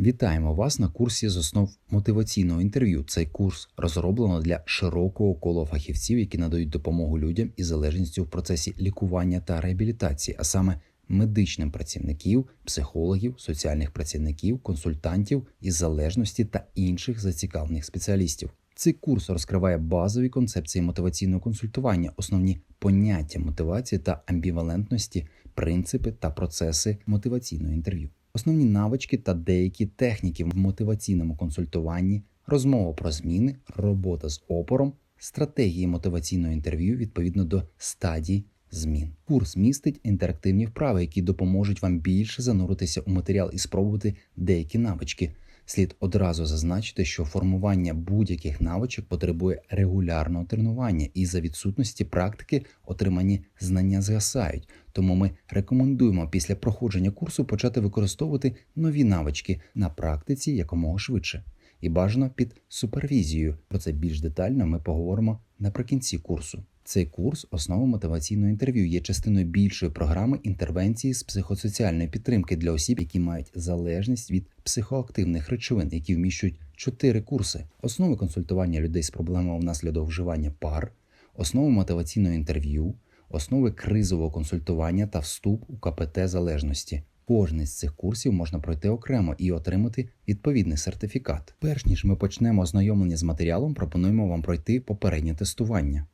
Вітаємо вас на курсі з основ мотиваційного інтерв'ю. Цей курс розроблено для широкого кола фахівців, які надають допомогу людям із залежністю в процесі лікування та реабілітації, а саме медичним працівників, психологів, соціальних працівників, консультантів із залежності та інших зацікавлених спеціалістів. Цей курс розкриває базові концепції мотиваційного консультування, основні поняття мотивації та амбівалентності, принципи та процеси мотиваційного інтерв'ю. Основні навички та деякі техніки в мотиваційному консультуванні, розмова про зміни, робота з опором, стратегії мотиваційного інтерв'ю відповідно до стадій змін. Курс містить інтерактивні вправи, які допоможуть вам більше зануритися у матеріал і спробувати деякі навички. Слід одразу зазначити, що формування будь-яких навичок потребує регулярного тренування, і за відсутності практики отримані знання згасають. Тому ми рекомендуємо після проходження курсу почати використовувати нові навички на практиці якомога швидше. І бажано під супервізією. Про це більш детально ми поговоримо наприкінці курсу. Цей курс основа мотиваційного інтерв'ю є частиною більшої програми інтервенції з психосоціальної підтримки для осіб, які мають залежність від психоактивних речовин, які вміщують чотири курси: основи консультування людей з проблемами внаслідок вживання пар, основи мотиваційного інтерв'ю, основи кризового консультування та вступ у КПТ залежності. Кожний з цих курсів можна пройти окремо і отримати відповідний сертифікат. Перш ніж ми почнемо ознайомлення з матеріалом, пропонуємо вам пройти попереднє тестування.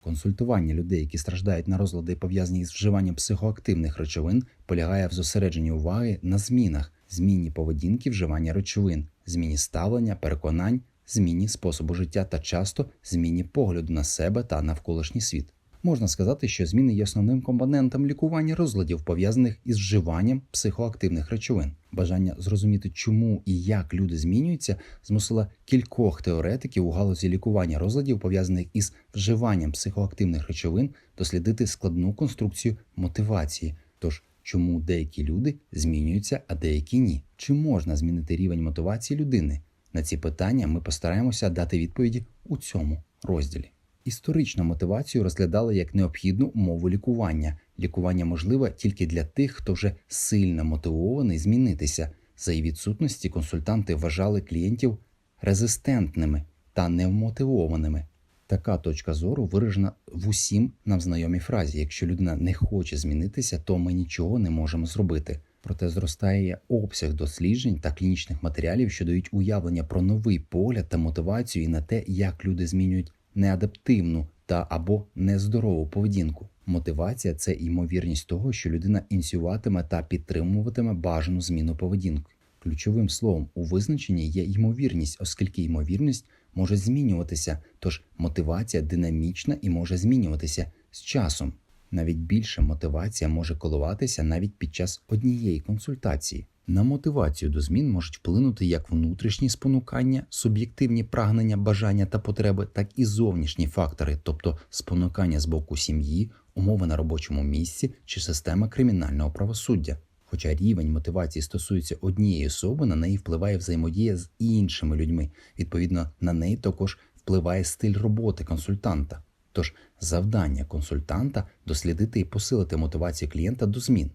Консультування людей, які страждають на розлади, пов'язані з вживанням психоактивних речовин, полягає в зосередженні уваги на змінах, зміні поведінки вживання речовин, зміні ставлення, переконань, зміні способу життя та часто зміні погляду на себе та навколишній світ. Можна сказати, що зміни є основним компонентом лікування розладів, пов'язаних із вживанням психоактивних речовин. Бажання зрозуміти, чому і як люди змінюються, змусило кількох теоретиків у галузі лікування розладів, пов'язаних із вживанням психоактивних речовин, дослідити складну конструкцію мотивації. Тож, чому деякі люди змінюються, а деякі ні? Чи можна змінити рівень мотивації людини? На ці питання ми постараємося дати відповіді у цьому розділі. Історичну мотивацію розглядали як необхідну умову лікування. Лікування можливе тільки для тих, хто вже сильно мотивований змінитися. За її відсутності консультанти вважали клієнтів резистентними та невмотивованими. Така точка зору виражена в усім нам знайомій фразі: якщо людина не хоче змінитися, то ми нічого не можемо зробити. Проте зростає обсяг досліджень та клінічних матеріалів, що дають уявлення про новий погляд та мотивацію і на те, як люди змінюють неадаптивну та або нездорову поведінку. Мотивація це ймовірність того, що людина ініціюватиме та підтримуватиме бажану зміну поведінки. Ключовим словом у визначенні є ймовірність, оскільки ймовірність може змінюватися, тож мотивація динамічна і може змінюватися з часом. Навіть більше мотивація може коливатися навіть під час однієї консультації. На мотивацію до змін можуть вплинути як внутрішні спонукання, суб'єктивні прагнення, бажання та потреби, так і зовнішні фактори, тобто спонукання з боку сім'ї, умови на робочому місці чи система кримінального правосуддя. Хоча рівень мотивації стосується однієї особи, на неї впливає взаємодія з іншими людьми. Відповідно, на неї також впливає стиль роботи консультанта. Тож завдання консультанта дослідити і посилити мотивацію клієнта до змін.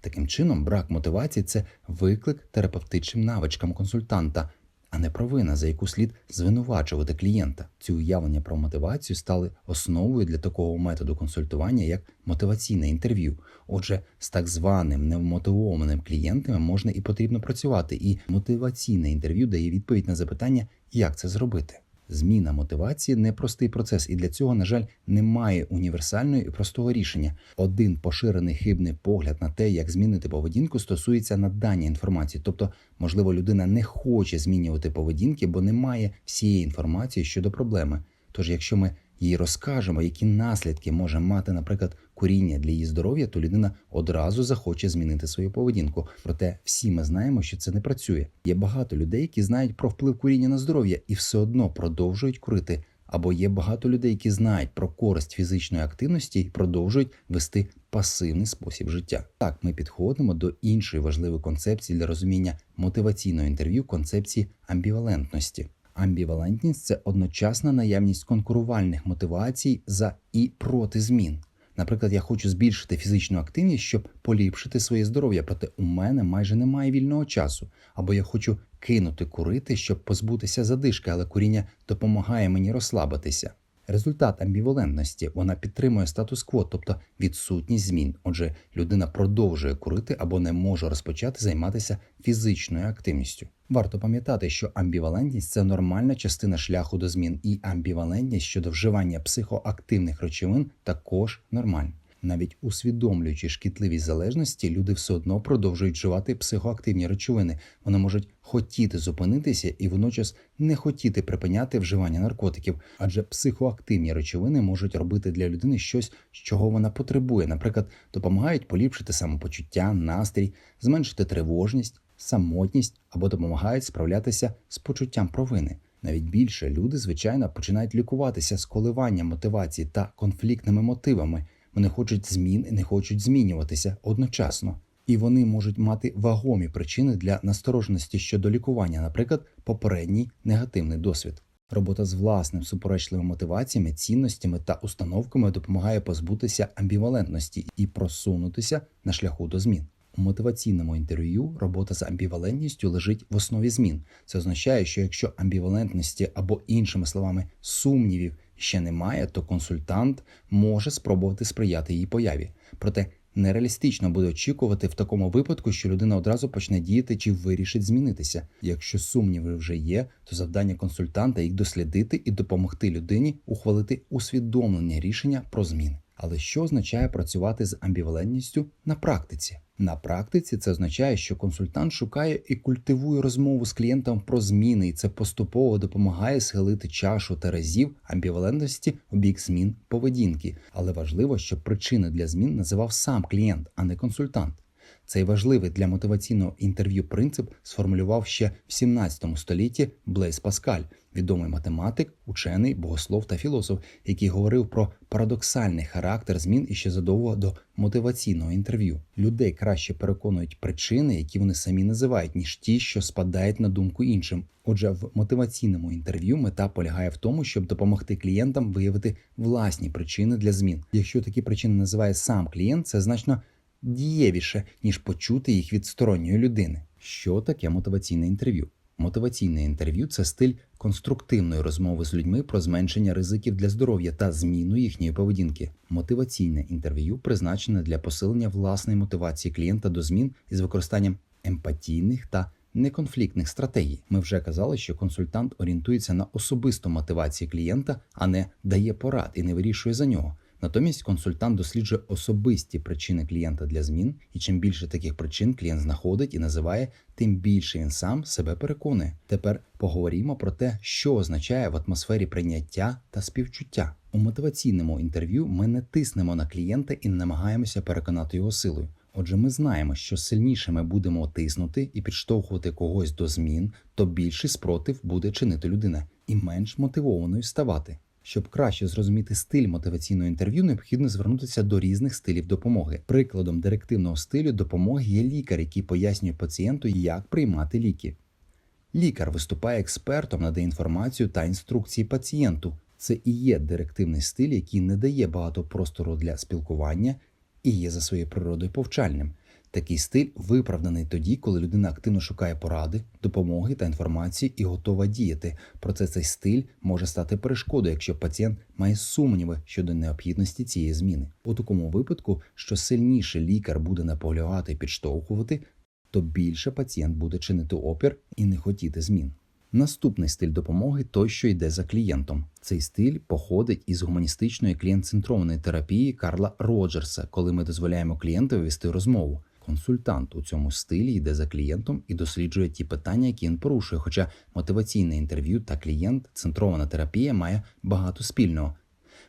Таким чином, брак мотивації це виклик терапевтичним навичкам консультанта, а не провина, за яку слід звинувачувати клієнта. Ці уявлення про мотивацію стали основою для такого методу консультування, як мотиваційне інтерв'ю. Отже, з так званим невмотивованим клієнтами можна і потрібно працювати, і мотиваційне інтерв'ю дає відповідь на запитання, як це зробити. Зміна мотивації непростий процес, і для цього, на жаль, немає універсального і простого рішення. Один поширений хибний погляд на те, як змінити поведінку, стосується надання інформації. Тобто, можливо, людина не хоче змінювати поведінки, бо не має всієї інформації щодо проблеми. Тож, якщо ми їй розкажемо, які наслідки може мати, наприклад, куріння для її здоров'я, то людина одразу захоче змінити свою поведінку. Проте всі ми знаємо, що це не працює. Є багато людей, які знають про вплив куріння на здоров'я і все одно продовжують курити. Або є багато людей, які знають про користь фізичної активності і продовжують вести пасивний спосіб життя. Так, ми підходимо до іншої важливої концепції для розуміння мотиваційного інтерв'ю концепції амбівалентності. Амбівалентність це одночасна наявність конкурувальних мотивацій за і проти змін. Наприклад, я хочу збільшити фізичну активність, щоб поліпшити своє здоров'я, проте у мене майже немає вільного часу. Або я хочу кинути курити, щоб позбутися задишки, але куріння допомагає мені розслабитися. Результат амбівалентності вона підтримує статус-кво, тобто відсутність змін. Отже, людина продовжує курити або не може розпочати займатися фізичною активністю. Варто пам'ятати, що амбівалентність це нормальна частина шляху до змін, і амбівалентність щодо вживання психоактивних речовин також нормальна. Навіть усвідомлюючи шкідливість залежності, люди все одно продовжують вживати психоактивні речовини. Вони можуть хотіти зупинитися і водночас не хотіти припиняти вживання наркотиків, адже психоактивні речовини можуть робити для людини щось, чого вона потребує. Наприклад, допомагають поліпшити самопочуття, настрій, зменшити тривожність, самотність або допомагають справлятися з почуттям провини. Навіть більше люди, звичайно, починають лікуватися з коливанням мотивації та конфліктними мотивами. Вони хочуть змін і не хочуть змінюватися одночасно, і вони можуть мати вагомі причини для настороженості щодо лікування, наприклад, попередній негативний досвід. Робота з власним суперечливими мотиваціями, цінностями та установками допомагає позбутися амбівалентності і просунутися на шляху до змін. У мотиваційному інтерв'ю робота з амбівалентністю лежить в основі змін. Це означає, що якщо амбівалентності або іншими словами сумнівів ще немає, то консультант може спробувати сприяти її появі. Проте нереалістично буде очікувати в такому випадку, що людина одразу почне діяти чи вирішить змінитися. Якщо сумніви вже є, то завдання консультанта їх дослідити і допомогти людині ухвалити усвідомлення рішення про зміни. Але що означає працювати з амбівалентністю на практиці? На практиці це означає, що консультант шукає і культивує розмову з клієнтом про зміни, і це поступово допомагає схилити чашу терезів амбівалентності у бік змін поведінки. Але важливо, щоб причини для змін називав сам клієнт, а не консультант. Цей важливий для мотиваційного інтерв'ю принцип сформулював ще в 17 столітті Блейс Паскаль, відомий математик, учений, богослов та філософ, який говорив про парадоксальний характер змін іще задовго до мотиваційного інтерв'ю. Людей краще переконують причини, які вони самі називають, ніж ті, що спадають на думку іншим. Отже, в мотиваційному інтерв'ю мета полягає в тому, щоб допомогти клієнтам виявити власні причини для змін. Якщо такі причини називає сам клієнт, це значно дієвіше, ніж почути їх від сторонньої людини. Що таке мотиваційне інтерв'ю? Мотиваційне інтерв'ю це стиль конструктивної розмови з людьми про зменшення ризиків для здоров'я та зміну їхньої поведінки. Мотиваційне інтерв'ю призначене для посилення власної мотивації клієнта до змін із використанням емпатійних та неконфліктних стратегій. Ми вже казали, що консультант орієнтується на особисту мотивацію клієнта, а не дає порад і не вирішує за нього. Натомість консультант досліджує особисті причини клієнта для змін, і чим більше таких причин клієнт знаходить і називає, тим більше він сам себе переконує. Тепер поговоримо про те, що означає в атмосфері прийняття та співчуття. У мотиваційному інтерв'ю ми не тиснемо на клієнта і не намагаємося переконати його силою. Отже, ми знаємо, що сильніше ми будемо тиснути і підштовхувати когось до змін, то більший спротив буде чинити людина і менш мотивованою ставати. Щоб краще зрозуміти стиль мотиваційного інтерв'ю, необхідно звернутися до різних стилів допомоги. Прикладом директивного стилю допомоги є лікар, який пояснює пацієнту, як приймати ліки. Лікар виступає експертом, надає інформацію та інструкції пацієнту. Це і є директивний стиль, який не дає багато простору для спілкування і є за своєю природою повчальним. Такий стиль виправданий тоді, коли людина активно шукає поради, допомоги та інформації і готова діяти. Проте цей стиль може стати перешкодою, якщо пацієнт має сумніви щодо необхідності цієї зміни. У такому випадку, що сильніше лікар буде наполягати і підштовхувати, то більше пацієнт буде чинити опір і не хотіти змін. Наступний стиль допомоги той, що йде за клієнтом. Цей стиль походить із гуманістичної клієнт-центрованої терапії Карла Роджерса, коли ми дозволяємо клієнтові вести розмову. Консультант у цьому стилі йде за клієнтом і досліджує ті питання, які він порушує. Хоча мотиваційне інтерв'ю та клієнт, центрована терапія має багато спільного.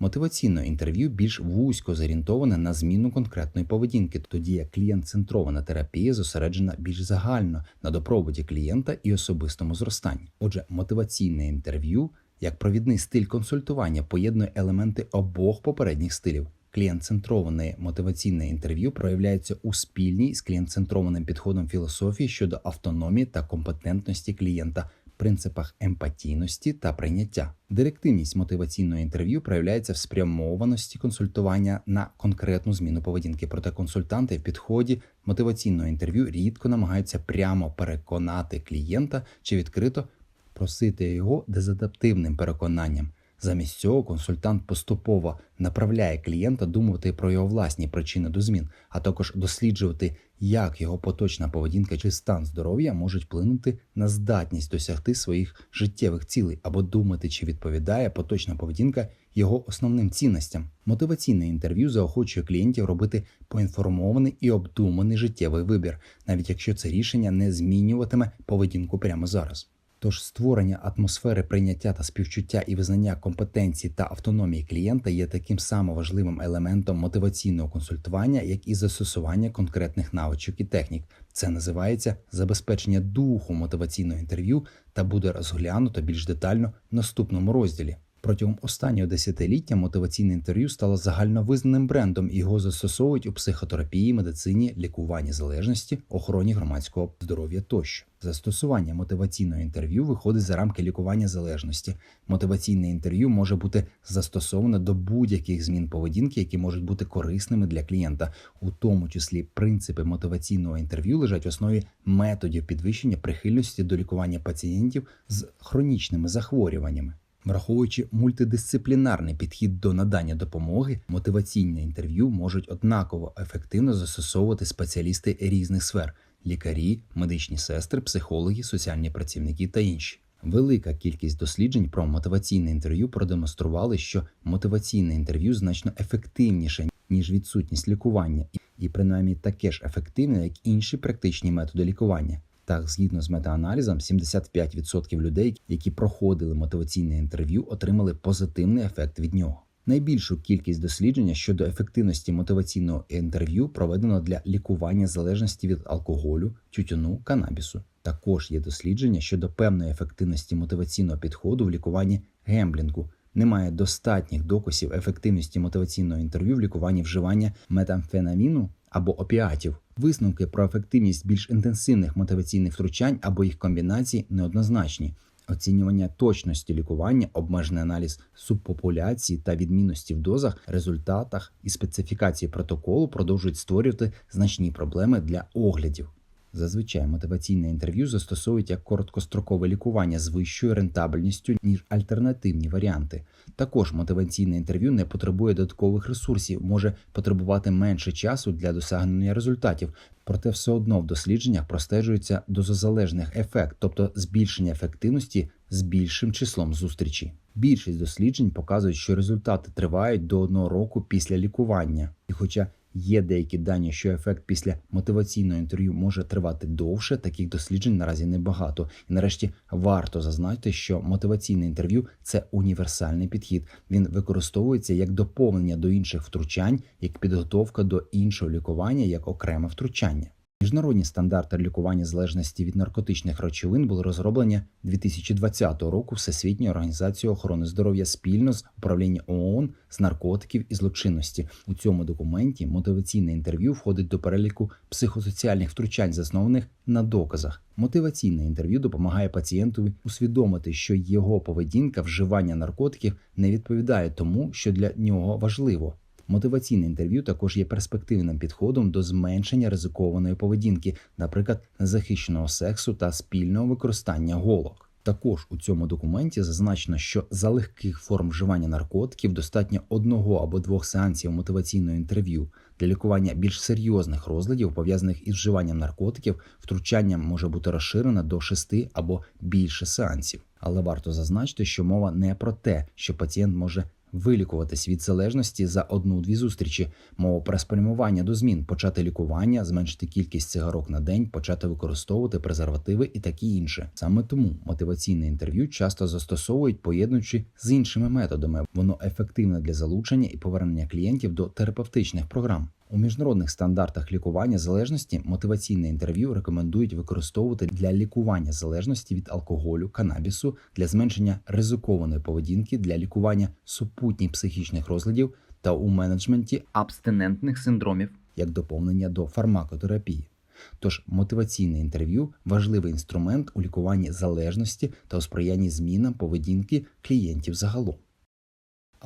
Мотиваційне інтерв'ю більш вузько зорієнтоване на зміну конкретної поведінки, тоді як клієнт-центрована терапія зосереджена більш загально на допроводі клієнта і особистому зростанні. Отже, мотиваційне інтерв'ю як провідний стиль консультування поєднує елементи обох попередніх стилів. Клієнт-центроване мотиваційне інтерв'ю проявляється у спільній з клієнт-центрованим підходом філософії щодо автономії та компетентності клієнта принципах емпатійності та прийняття. Директивність мотиваційного інтерв'ю проявляється в спрямованості консультування на конкретну зміну поведінки. Проте консультанти в підході мотиваційного інтерв'ю рідко намагаються прямо переконати клієнта чи відкрито просити його дезадаптивним переконанням. Замість цього консультант поступово направляє клієнта думати про його власні причини до змін, а також досліджувати, як його поточна поведінка чи стан здоров'я можуть вплинути на здатність досягти своїх життєвих цілей або думати, чи відповідає поточна поведінка його основним цінностям. Мотиваційне інтерв'ю заохочує клієнтів робити поінформований і обдуманий життєвий вибір, навіть якщо це рішення не змінюватиме поведінку прямо зараз. Тож створення атмосфери прийняття та співчуття і визнання компетенції та автономії клієнта є таким само важливим елементом мотиваційного консультування, як і застосування конкретних навичок і технік. Це називається забезпечення духу мотиваційного інтерв'ю та буде розглянуто більш детально в наступному розділі. Протягом останнього десятиліття мотиваційне інтерв'ю стало загальновизнаним брендом і його застосовують у психотерапії, медицині, лікуванні залежності, охороні громадського здоров'я тощо. Застосування мотиваційного інтерв'ю виходить за рамки лікування залежності. Мотиваційне інтерв'ю може бути застосоване до будь-яких змін поведінки, які можуть бути корисними для клієнта, у тому числі принципи мотиваційного інтерв'ю лежать в основі методів підвищення прихильності до лікування пацієнтів з хронічними захворюваннями. Враховуючи мультидисциплінарний підхід до надання допомоги, мотиваційне інтерв'ю можуть однаково ефективно застосовувати спеціалісти різних сфер: лікарі, медичні сестри, психологи, соціальні працівники та інші. Велика кількість досліджень про мотиваційне інтерв'ю продемонстрували, що мотиваційне інтерв'ю значно ефективніше ніж відсутність лікування, і принаймні таке ж ефективне, як інші практичні методи лікування. Так, згідно з метааналізом, 75% людей, які проходили мотиваційне інтерв'ю, отримали позитивний ефект від нього. Найбільшу кількість дослідження щодо ефективності мотиваційного інтерв'ю проведено для лікування залежності від алкоголю, тютюну, канабісу. Також є дослідження щодо певної ефективності мотиваційного підходу в лікуванні гемблінгу. Немає достатніх доказів ефективності мотиваційного інтерв'ю в лікуванні вживання метамфенаміну або опіатів. Висновки про ефективність більш інтенсивних мотиваційних втручань або їх комбінацій неоднозначні. Оцінювання точності лікування, обмежений аналіз субпопуляції та відмінності в дозах, результатах і специфікації протоколу продовжують створювати значні проблеми для оглядів. Зазвичай мотиваційне інтерв'ю застосовують як короткострокове лікування з вищою рентабельністю, ніж альтернативні варіанти. Також мотиваційне інтерв'ю не потребує додаткових ресурсів, може потребувати менше часу для досягнення результатів, проте все одно в дослідженнях простежується дозозалежних ефект, тобто збільшення ефективності з більшим числом зустрічей. Більшість досліджень показують, що результати тривають до одного року після лікування, і хоча Є деякі дані, що ефект після мотиваційного інтерв'ю може тривати довше. Таких досліджень наразі небагато. І нарешті варто зазначити, що мотиваційне інтерв'ю це універсальний підхід. Він використовується як доповнення до інших втручань, як підготовка до іншого лікування, як окреме втручання. Міжнародні стандарти лікування залежності від наркотичних речовин були розроблені 2020 року Всесвітньою організацією охорони здоров'я спільно з управлінням ООН з наркотиків і злочинності. У цьому документі мотиваційне інтерв'ю входить до переліку психосоціальних втручань, заснованих на доказах. Мотиваційне інтерв'ю допомагає пацієнтові усвідомити, що його поведінка вживання наркотиків не відповідає тому, що для нього важливо. Мотиваційне інтерв'ю також є перспективним підходом до зменшення ризикованої поведінки, наприклад, незахищеного сексу та спільного використання голок. Також у цьому документі зазначено, що за легких форм вживання наркотиків достатньо одного або двох сеансів мотиваційного інтерв'ю. Для лікування більш серйозних розладів, пов'язаних із вживанням наркотиків, втручання може бути розширено до шести або більше сеансів. Але варто зазначити, що мова не про те, що пацієнт може вилікуватись від залежності за одну-дві зустрічі, мова про спрямування до змін, почати лікування, зменшити кількість цигарок на день, почати використовувати презервативи і таке інше. Саме тому мотиваційне інтерв'ю часто застосовують, поєднуючи з іншими методами. Воно ефективне для залучення і повернення клієнтів до терапевтичних програм. У міжнародних стандартах лікування залежності мотиваційне інтерв'ю рекомендують використовувати для лікування залежності від алкоголю, канабісу, для зменшення ризикованої поведінки, для лікування супутніх психічних розладів та у менеджменті абстинентних синдромів як доповнення до фармакотерапії. Тож мотиваційне інтерв'ю важливий інструмент у лікуванні залежності та у сприянні змінам поведінки клієнтів загалом.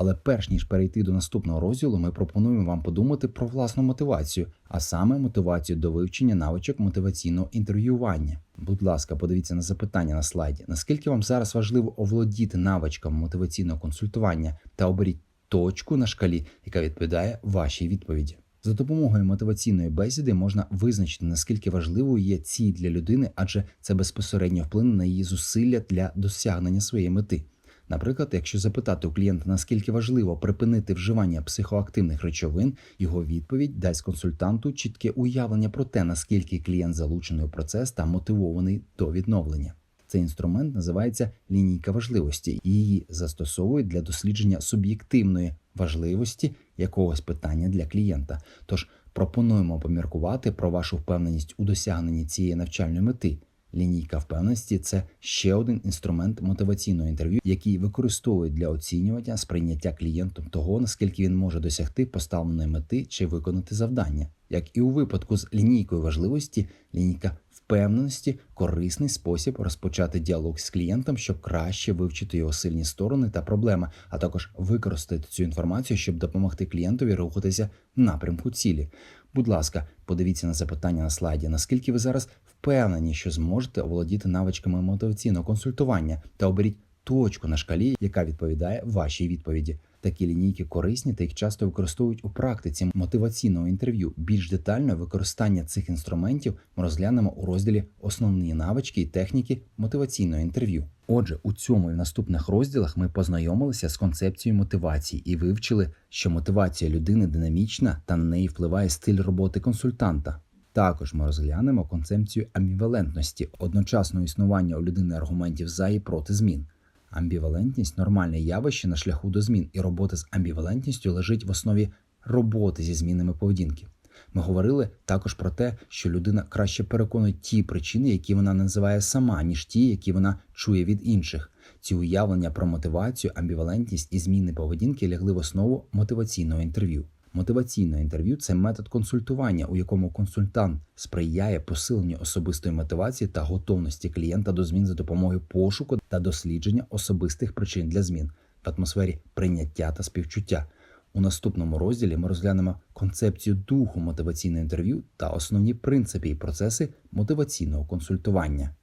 Але перш ніж перейти до наступного розділу, ми пропонуємо вам подумати про власну мотивацію, а саме мотивацію до вивчення навичок мотиваційного інтерв'ювання. Будь ласка, подивіться на запитання на слайді. Наскільки вам зараз важливо оволодіти навичками мотиваційного консультування та оберіть точку на шкалі, яка відповідає вашій відповіді. За допомогою мотиваційної бесіди можна визначити, наскільки важливою є ціль для людини, адже це безпосередньо вплине на її зусилля для досягнення своєї мети. Наприклад, якщо запитати у клієнта, наскільки важливо припинити вживання психоактивних речовин, його відповідь дасть консультанту чітке уявлення про те, наскільки клієнт залучений у процес та мотивований до відновлення. Цей інструмент називається лінійка важливості, і її застосовують для дослідження суб'єктивної важливості якогось питання для клієнта. Тож пропонуємо поміркувати про вашу впевненість у досягненні цієї навчальної мети. Лінійка впевненості це ще один інструмент мотиваційного інтерв'ю, який використовують для оцінювання сприйняття клієнтом того, наскільки він може досягти поставленої мети чи виконати завдання. Як і у випадку з лінійкою важливості, лінійка впевненості корисний спосіб розпочати діалог з клієнтом, щоб краще вивчити його сильні сторони та проблеми, а також використати цю інформацію, щоб допомогти клієнтові рухатися напрямку цілі. Будь ласка, подивіться на запитання на слайді, наскільки ви зараз впевнені, що зможете оволодіти навичками мотиваційного консультування та оберіть точку на шкалі, яка відповідає вашій відповіді. Такі лінійки корисні та їх часто використовують у практиці мотиваційного інтерв'ю. Більш детально використання цих інструментів ми розглянемо у розділі Основні навички і техніки мотиваційного інтерв'ю. Отже, у цьому і в наступних розділах ми познайомилися з концепцією мотивації і вивчили, що мотивація людини динамічна та на неї впливає стиль роботи консультанта. Також ми розглянемо концепцію амбівалентності, одночасного існування у людини аргументів за і проти змін. Амбівалентність нормальне явище на шляху до змін, і робота з амбівалентністю лежить в основі роботи зі змінами поведінки. Ми говорили також про те, що людина краще переконує ті причини, які вона називає сама, ніж ті, які вона чує від інших. Ці уявлення про мотивацію, амбівалентність і зміни поведінки лягли в основу мотиваційного інтерв'ю. Мотиваційне інтерв'ю це метод консультування, у якому консультант сприяє посиленню особистої мотивації та готовності клієнта до змін за допомогою пошуку та дослідження особистих причин для змін в атмосфері прийняття та співчуття. У наступному розділі ми розглянемо концепцію духу мотиваційного інтерв'ю та основні принципи і процеси мотиваційного консультування.